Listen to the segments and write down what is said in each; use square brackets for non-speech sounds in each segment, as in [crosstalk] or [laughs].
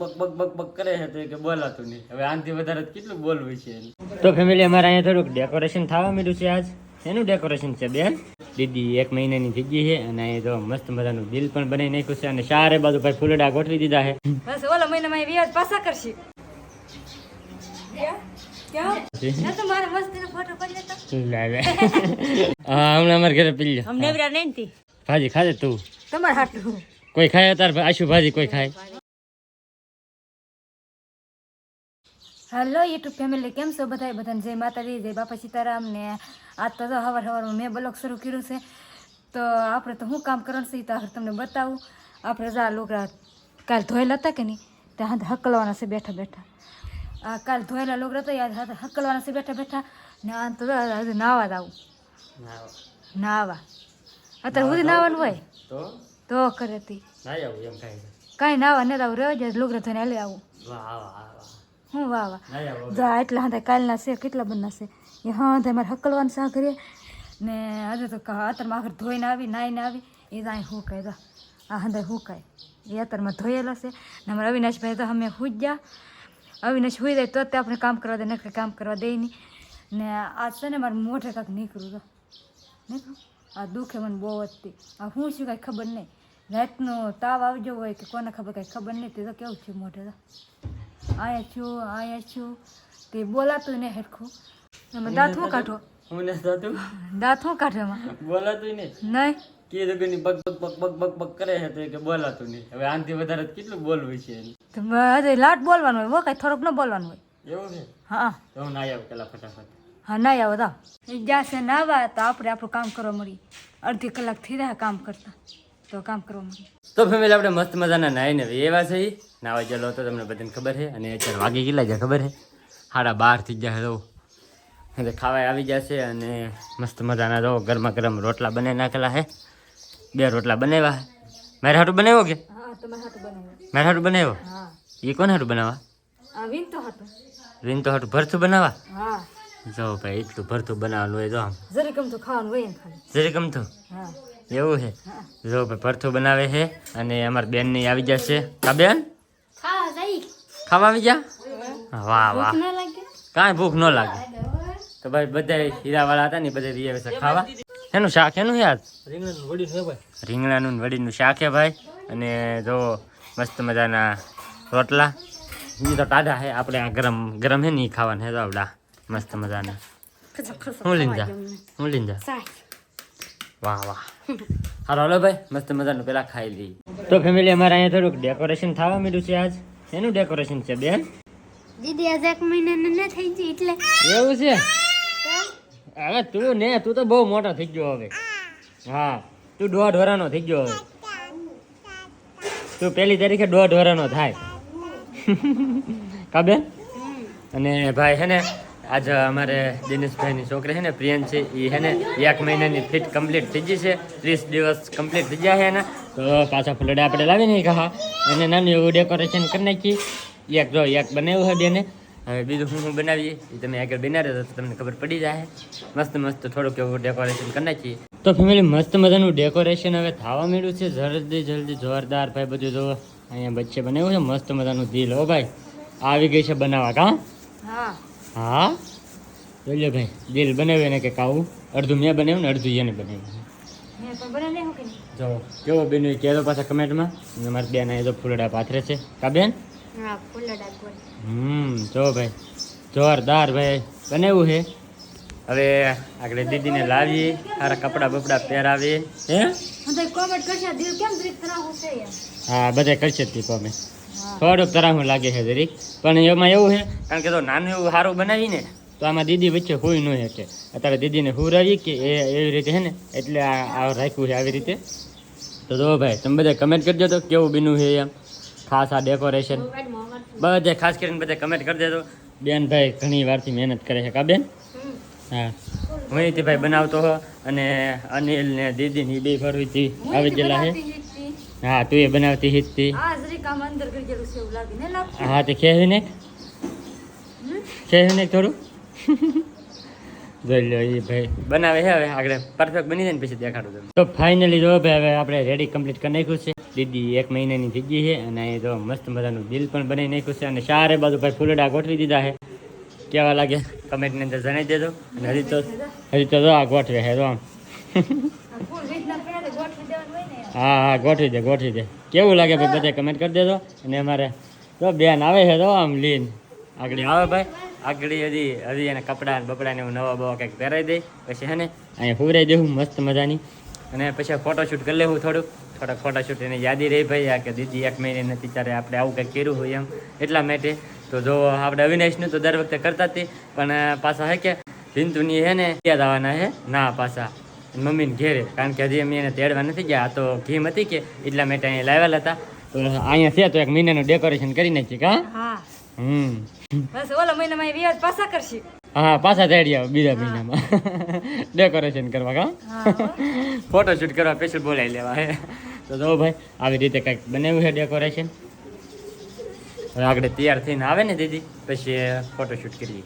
Buck બક બક બક કરે છે તો કે બોલાતું નહીં. હવે આનાથી વધારે કેટલું બોલવું છે તો ફેમિલી અમારે અહીંયા થોડુંક ડેકોરેશન થવા માંડ્યું છે આજ. એનું ડેકોરેશન છે બેન? દીદી એક મહિનાની થઈ ગઈ છે અને અહીંયા તો મસ્ત મજાનું દિલ પણ બનાવી નાખ્યું છે અને ચારે બાજુ ભાઈ ફૂલડા ગોઠવી દીધા છે. બસ ઓલા મહિનામાં વ્યાજ પાછા કરશે. ક્યાં? ના તો મારે મસ્તીનો ફોટો પડી લેતો. લાવે હા હમણાં અમારા ઘરે પી લે અમ નેવરા નહીં થી ભાજી ખાજે તું? તમારે કોઈ ખાય? તાર આશુ ભાજી કોઈ ખાય? હેલો યુટ્યુબ ફેમિલી કેમ છો બધા બધાને જય માતાજી જય બાપા સીતારામ ને આજ તો હવાર હવારમાં મેં બ્લોગ શરૂ કર્યું છે. તો આપણે તો શું કામ કરવાનું છે તો તમને બતાવું. આપણે જા લોકરા કાલ ધોયેલા હતા કે નહીં? ત્યાં હાથે હકલવાના છે બેઠા બેઠા. આ કાલ ધોયેલા લોગડા તો યાદ હાથ હકલવાના છે બેઠા બેઠા. ને આ તો નાવા જ આવું નાવા. અત્યારે સુધી નાવાનું હોય? તો? તો કરે તી. ખાય કાંઈ નાવા ને આવું રહ્યો જ લોગડા થઈને હાલે આવું. વાહ. હું વાહ વાહ જા એટલા હાથે કાલના છે કેટલા બનના છે? એ હા તે મારે હકલવાનું શા કરીએ ને આજે તો અત્યારમાં આખર ધોઈને આવી નાઈને આવી. એ તો અહીં હુકાય જા. આ હંદર હુકાય. એ અત્યારમાં ધોયેલા છે. ને અમારા અવિનાશભાઈ તો અમે હુઈ જ ગયા અવિનાશ હુઈ જાય તો તે આપણે કામ કરવા દે નકર કામ કરવા દે નહીં. ને આજ છે ને મારે મોઢે કાંક નીકળું તો નીકળું? આ દુખે મને બહુ વધતી આ હું શું કાંઈ ખબર નહીં. રાતનો તાવ આવજો હોય કે કોને ખબર કાંઈ ખબર નહીં. તે તો કેવું છે મોઢે તો આયા છું આયા છું. તે બોલાતું ને હરખું એમાં દાંત કાઢો? હું ને દાંત? કાઢો એમાં? બોલાતું ને નહીં. કે જગની બક બક બક બક બક બક કરે છે તો કે બોલાતું નહીં. હવે આનાથી વધારે કેટલું બોલવું છે એને. લાટ બોલવાનું હોય કાંઈ થોડુંક ન બોલવાનું હોય. એવું છે? હા. તો હું ના આવ્યો પેલા ફટાફટ. હા ના આવો તો જ્યાં નાવા તો આપણે આપણું કામ કરવા મળી અડધી કલાક થઈ રહ્યા કામ કરતા. તો કામ કરવા મળી તો ફેમિલી આપણે મસ્ત મજાના નાઈને એવા છે. નાવા ગયેલો હતો તમને બધાને ખબર છે? અને અત્યારે વાગી કેટલા છે ખબર છે? સાડા બાર થઈ ગયા તો એટલે ખાવા આવી જશે અને મસ્ત મજાના રહો ગરમા ગરમ રોટલા બનાવી નાખેલા છે. બે રોટલા બનાવ્યા છે. મારે હાટું બનાવ્યો કે? મારે હાટું બનાવ્યો. એ કોને હાટું બનાવવા? રીંતો હાટું. ભરથું તો હાટું બનાવવા? હા. જો ભાઈ એટલું ભરતું બનાવવાનું હોય તો આમ. જરી ગમ તો ખાવાનું હોય ને ખાલી. જરી ગમતું? હા. એવું છે? જો ભાઈ ભરથું બનાવે છે અને અમારી બેનની આવી જશે કા બેન? ખાવા આવી જા વાહ વાહ. કાંઈ ભૂખ ન લાગે. તો ભાઈ બધા હીરાવાળા હતા ને બધા રીએ છે ખાવા. એનું શાક એનું યાદ? રીંગણાનું વડીનું શાક છે ભાઈ. અને જો મસ્ત મજાના રોટલા. એ તો તાજા છે. આપણે આ ગરમ ગરમ છે ને એ ખાવાના છે તો આવડા. મસ્ત મજાના. હું લીંજા હું લઈને જા. વાહ વાહ. હાલો હાલો ભાઈ મસ્ત મજાનું. પેલા ખાઈ લઈએ. તો ફેમિલી અમારે અહીંયા થોડુંક ડેકોરેશન થવા મળ્યું છે આજ. એનું ડેકોરેશન છે બેન? દીદી આજે એક મહિના ન થઈ ગઈ એટલે. એવું છે? હવે તું ને તું તો બહુ મોટો થઈ ગયો હવે. હા તું દોઢ વરાનો થઈ ગયો હવે. તું પહેલી તારીખે દોઢ વરાનો થાય. [laughs] કાબેન અને ભાઈ હે ને આજ અમારે દિનેશભાઈની છોકરી છે ને, પ્રિયન છે એ છે ને, એક મહિનાની ફિટ કમ્પ્લીટ થઈ ગઈ છે, ત્રીસ દિવસ કમ્પ્લીટ થઈ ગયા છે ને તો પાછા ફૂલડા આપણે લાવીને કહા અને નાનું એવું ડેકોરેશન કરી નાખી. એક જો એક બનાવ્યું છે બેને. હવે બીજું હું હું બનાવીએ? એ તમે આગળ બનાવી તો તમને ખબર પડી જાય. મસ્ત મસ્ત થોડુંક એવું ડેકોરેશન કરી નાખીએ. તો ફેમિલી મસ્ત મજાનું ડેકોરેશન હવે થવા માંડ્યું છે. જલ્દી જલ્દી જોરદાર ભાઈ બધું જો અહીંયા બચ્ચે બનાવ્યું છે. મસ્ત મજાનું દિલ હો ભાઈ. આવી ગઈ છે બનાવવા કા? હા. હા? બોલ્યો ભાઈ દિલ બનાવ્યું એને કે કાવું અડધું મેં બનાવ્યું ને અડધું એને બનાવ્યું. જો કેવો બેન કહેતો પાછા કમેન્ટમાં. મારી બેન એ તો ફૂલડા પાથરે છે. કા બેન? હમ જો ભાઈ જોરદાર ભાઈ બનાવ્યું છે હવે આગળ દીદીને લાવીએ સારા કપડાં બપડા પહેરાવીએ. હે? હું કોમેન્ટ બધા કરશે જ તી હા થોડુંક તરાહું લાગે છે જરીક. પણ એમાં એવું છે કારણ કે તો નાનું એવું સારું બનાવીને તો આમાં દીદી વચ્ચે હોય ન શકે. અત્યારે દીદીને હુરાવી કે એ એવી રીતે છે ને એટલે આ રાખ્યું છે આવી રીતે. તો જો ભાઈ તમે બધા કમેન્ટ કરજો તો કેવું બીનું છે એમ. ખાસ આ ડેકોરેશન બધે ખાસ કરીને બધા કમેન્ટ કરી દેજો બેન ભાઈ ઘણી વારથી મહેનત કરે છે કા બેન? હા. હું ભાઈ બનાવતો હો અને અનિલ ને દીદી ની બે ફરવી આવી ગયેલા છે. હા તું એ બનાવતી ને લાગતું? હા તે ખેવી ને? ખેવી ને થોડું? જોઈ લો એ ભાઈ. બનાવે છે હવે આગળ. પરફેક્ટ બની જાય ને પછી દેખાડું તમને. તો ફાઇનલી જો ભાઈ હવે આપણે રેડી કમ્પ્લીટ કરી નાખ્યું છે. દીદી એક મહિનાની થઈ ગઈ છે અને એ તો મસ્ત મજાનું દિલ પણ બનાવી નાખ્યું છે અને ચારે બાજુ ભાઈ ફૂલડા ગોઠવી દીધા છે. કેવા લાગે? કમેન્ટની અંદર જણાવી દેજો. અને હજી તો હજી તો આ ગોઠવે છે જો આમ આ ફૂલ રીતના પહેરે ગોઠવી દેવાનું હોય ને હા હા, ગોઠવી દે ગોઠવી દે. કેવું લાગે ભાઈ બધા કમેન્ટ કરી દેજો. અને અમારે જો બેન આવે છે તો આમ લીન. આગળ આવે ભાઈ. આગળ હજી હજી એને કપડાં બપડાને એવું નવા બવા કંઈક પહેરાવી દે. પછી હે ને, અહીંયા હુવરાઈ દેવું મસ્ત મજાની. અને પછી ફોટોશૂટ કરી લેવું થોડુંક. થોડાક ફોટોશૂટ એને યાદી રહી ભાઈ, આ કે દીદી એક મહિને નથી, ત્યારે આપણે આવું કંઈક કર્યું હોય એમ. એટલા માટે તો જો આપણે અવિનાશનું તો દર વખતે કરતા હતી પણ પાછા હે કે, હિન્દુની હે ને યાદ આવવાના હે? ના, પાછા. મમ્મીને ઘેરે. કારણ કે હજી અમે એને તેડવા નથી ગયા. આ તો ઘીમ હતી કે એટલા માટે અહીંયા લાવેલા હતા. તો અહીંયા છે તો એક મહિનાનું ડેકોરેશન કરી નાખી કા હમ. બસ ઓલા મહિનામાં એ પાછા કરશી. હા પાછા તેડી બીજા મહિનામાં. [laughs] ડેકોરેશન કરવા કા ફોટોશૂટ કરવા સ્પેશિયલ બોલાવી લેવા હે. તો જો ભાઈ આવી રીતે કંઈક બનાવ્યું છે ડેકોરેશન હવે આગળ તૈયાર થઈને આવે ને દીદી પછી ફોટોશૂટ કરીએ.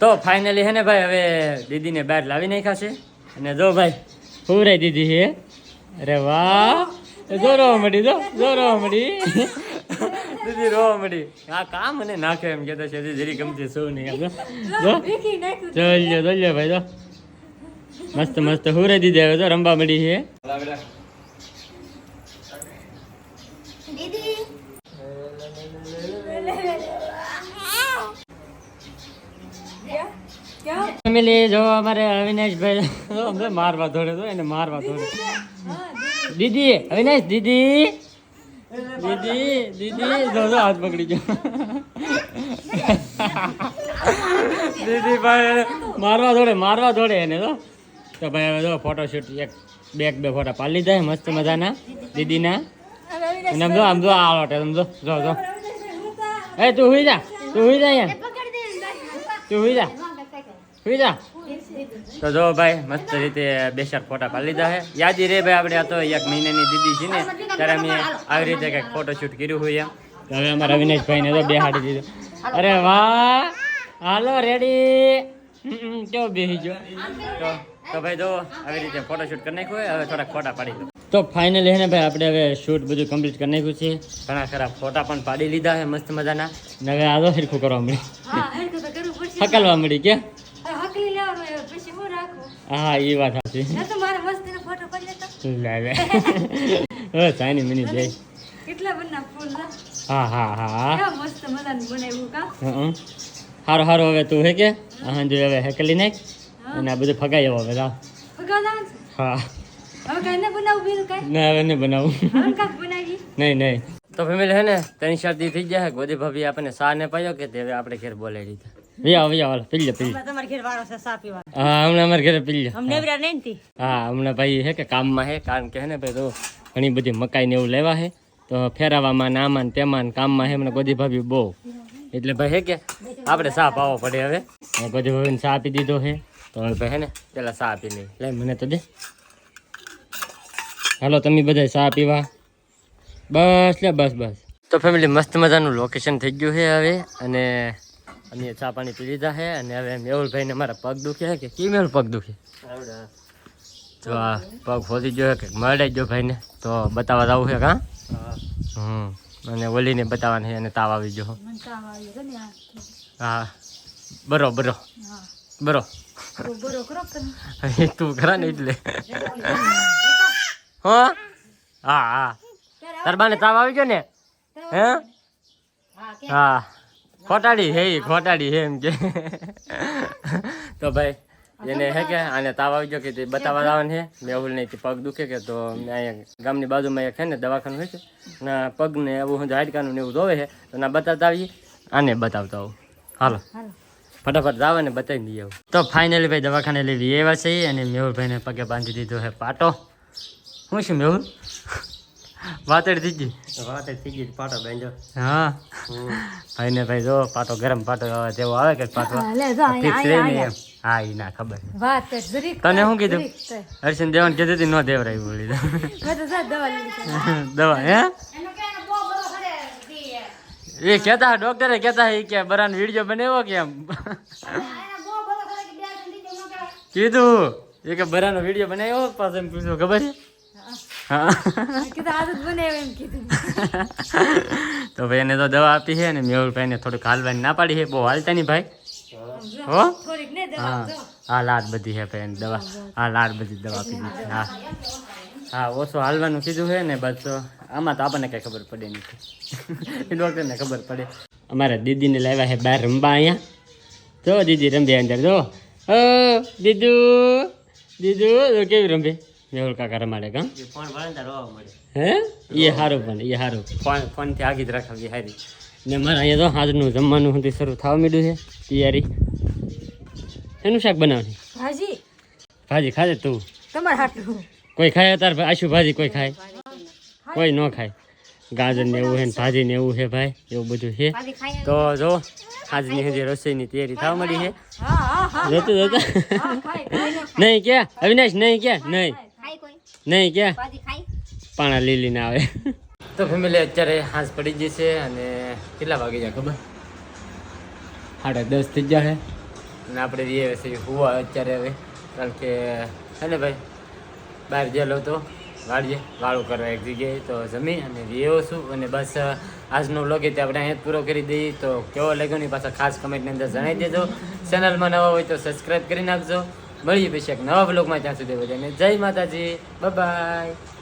તો ફાઇનલી હે ને ભાઈ હવે દીદીને બહાર લાવી નાખ્યા છે. અને જો ભાઈ પૂરાઈ દીધી છે. અરે વાહ! જો રોવા મળી જો જો રોવા મળી દીદી રોવા મળી આ કામ મને નાખે એમ કહેતો છે હજી જરી ગમતી શું નહીં જો. જો. જોઈ જોઈ ભાઈ જો. મસ્ત મસ્ત હુરાઈ દીધી હવે તો રમવા મળી છે. ફેમિલી જો અમારે અવિનાશભાઈ મારવા દોડે તો એને મારવા દોડે દીદી અવિનાશ દીદી દીદી દીદી જો જો હાથ પકડી ગયો. દીદી ભાઈ મારવા દોડે મારવા દોડે એને તો તો ભાઈ હવે જો ફોટોશૂટ એક બે બે ફોટા પાડી લીધા મસ્ત મજાના દીદીના. અને આમ જો આમ જો આ લોટે આમ જો જો જો. એ તું હુઈ જા તું હુઈ જા અહીંયા. તું હુઈ જા. તો જો ભાઈ મસ્ત રીતે બે ચાર ફોટા પાડી લીધા છે. યાદી રે ભાઈ આપણે આ તો એક મહિનાની દીદી છે ને ત્યારે અમે આવી રીતે કંઈક ફોટોશૂટ કર્યું હોય એમ. તો હવે અમારા અવિનાશભાઈને તો બેહાડી દીધું. અરે વાહ! હાલો રેડી કેવો બેસી જો તો તો ભાઈ જો આવી રીતે ફોટોશૂટ કરી નાખ્યું હોય હવે થોડાક ફોટા પાડી દો. તો ફાઇનલી હે ને ભાઈ આપણે હવે શૂટ બધું કમ્પ્લીટ કરી નાખ્યું છે. ઘણા ખરા ફોટા પણ પાડી લીધા છે મસ્ત મજાના. ને હવે આ તો સરખું કરવા મળી હા હરકત તો કરવું પડશે. હકલવા મળી કે? હા એ વાત સાચી. હવે સાની મિની જય. કેટલા બના ફૂલ હા? હા હા મસ્ત મજાનું બનાવ્યું કા? હં. હારું હારું હવે તું હે કે? હા જો હવે હેકલી નાખ. અને આ બધું ફગાઈ આવો હવે ભગવા હા. હવે કઈ ના બનાવું બીજું કઈ? ના હવે નહીં બનાવું. હવે બનાવી? નહીં નહીં. તો ફેમિલી હે ને તેની શરદી થઈ ગયા ગોદી ભાભી આપણને સા ને પાયો કે તે હવે આપણે ઘેર બોલાવી દીધા. વિયા વિયા વાલા પી લે પી લે તમારા ઘેર વાળો છે સા પીવા હા હમણાં અમારે ઘરે પી લે અમને એવડા નહીં તી હા હમણાં ભાઈ હે કે કામમાં હે કારણ કે હે ને ભાઈ તો ઘણી બધી મકાઈ ને એવું લેવા હે તો ફેરાવામાં ને આમાં ને તેમાં ને કામમાં હે હમણાં ગોદી ભાભી બહુ એટલે ભાઈ હે કે આપણે સા પાવો પડે હવે ગોદી ભાભીને સા આપી દીધો હે તો હવે ભાઈ હે ને પેલા સા આપી લે લે મને તો દે હાલો તમે બધા સા પીવા બસ લે બસ બસ તો ફેમિલી મસ્ત મજાનું લોકેશન થઈ ગયું છે હવે અને અમે ચા પાણી પી લીધા છે અને હવે મેહુલભાઈને મારા પગ દુખે કે કી મેહુલ પગ દુખે? તો આ પગ ફોસી ગયો કે મળે ગયો ભાઈને તો બતાવવા જવું છે કાં? હમ અને ઓલીને બતાવવાની છે અને તાવ આવી ગયો મને કામ આવ્યું છે ને આ. હા. બરો બરો. હા. બરો. તો બરો તું ખરા ને એટલે. હા. હા? હા તાર બાને તાવ આવી ગયો ને? હે? હા. ખોટાડી હે ખોટાડી હે એમ કે. તો ભાઈ એને હે કે આને તાવ આવી ગયો કે તે બતાવવા આવવાનું છે મેહુલ નહીં પગ દુખે કે તો અહીંયા ગામની બાજુમાં એક છે ને દવાખાનું હોય છે ને પગને એવું હું હાડકાનું ને એવું જોવે છે તો ના બતાવતા આવીએ. આને બતાવતા આવું. હાલો. હાલો. ફટાફટ જાવ ને બતાવી દઈએ આવું. તો ફાઇનલી ભાઈ દવાખાને લેવી એવા છે અને મેહુલભાઈને પગે બાંધી દીધો છે પાટો. શું છે મેહુલ? વાતડ થઈ ગઈ. વાતડ થઈ ગઈ પાટો બેંજો હા. ભાઈ ને ભાઈ જો પાટો ગરમ પાટો આવે તેવો આવે કે પાટો હા, રહે ને એ ખબર વાત તને શું કીધું? હર્ષન દેવાન કીધું હતી નો દેવરાય બોલી તો દવા લઈ લીધી. [laughs] દવા હે? એ કેતા ડોક્ટરે કેતા હે કે બરાન વીડિયો બનાવ્યો કે એમ? કીધું. એ કે બરાનો વીડિયો બનાવ્યો પાછો એમ પૂછ્યું ખબર છે? તો ભાઈ એને તો દવા આપી છે ને મેહુલભાઈને થોડુંક હાલવાની ના પાડી છે બહુ હાલતા નહીં ભાઈ. હો? ને હા હા લાડ બધી છે ભાઈ દવા. હા લાડ બધી દવા આપી દીધી. હા. હા ઓછું હાલવાનું કીધું છે ને બસ આમાં તો આપણને કઈ ખબર પડે નથી એ ડૉક્ટરને ખબર પડે. અમારા દીદીને લાવ્યા છે બહાર રમવા અહીંયા. જો દીદી રંબે અંદર જો. દીદુ દીદુ કેવી રંબે? મેહુલ કાકા રમાડે કા? ફોન ભરે ને રોવા મળે. હે? એ સારું પણ એ સારું ફોન ફોનથી આગી જ રાખવી સારી ને મારે અહીંયા તો આજનું જમવાનું સુધી શરૂ થવા માંડ્યું છે તૈયારી. એનું શાક બનાવવાની? ભાજી. ભાજી ખાજે તું. તમારે હાટલું કોઈ ખાય તાર આશુ ભાજી કોઈ ખાય? કોઈ ન ખાય. ગાજર ને એવું છે ને ભાજી ને એવું છે ભાઈ એવું બધું છે. તો જો આજની હજી રસોઈની તૈયારી થવા મળી છે. હા હા હા જોતું જોતું. હા ખાય ખાય. નહીં ક્યાં? અવિનાશ નહીં ક્યાં? નહીં. નહીં ક્યાં? પાણા લીલી ના આવે. તો ફેમિલી અત્યારે હાંસ પડી ગઈ છે અને કેટલા વાગે જાય ખબર? સાડા દસ થઈ જાય અને આપણે જઈએ છીએ હોવા અત્યારે હવે. કારણ કે હે ને ભાઈ? બહાર ગયેલો તો વાળીએ વાળું કરવા એક જગ્યાએ તો જમી અને રહ્યો છું. અને બસ આજનો વ્લોગ તે આપણે અહીંયા પૂરો કરી દઈએ. તો કેવો લાગ્યો ની પાછા ખાસ કમેન્ટની અંદર જણાવી દેજો. ચેનલમાં નવા હોય તો સબસ્ક્રાઈબ કરી નાખજો. મળીએ પછી એક નવા બ્લોગમાં ત્યાં સુધી બધાને જય માતાજી. બાય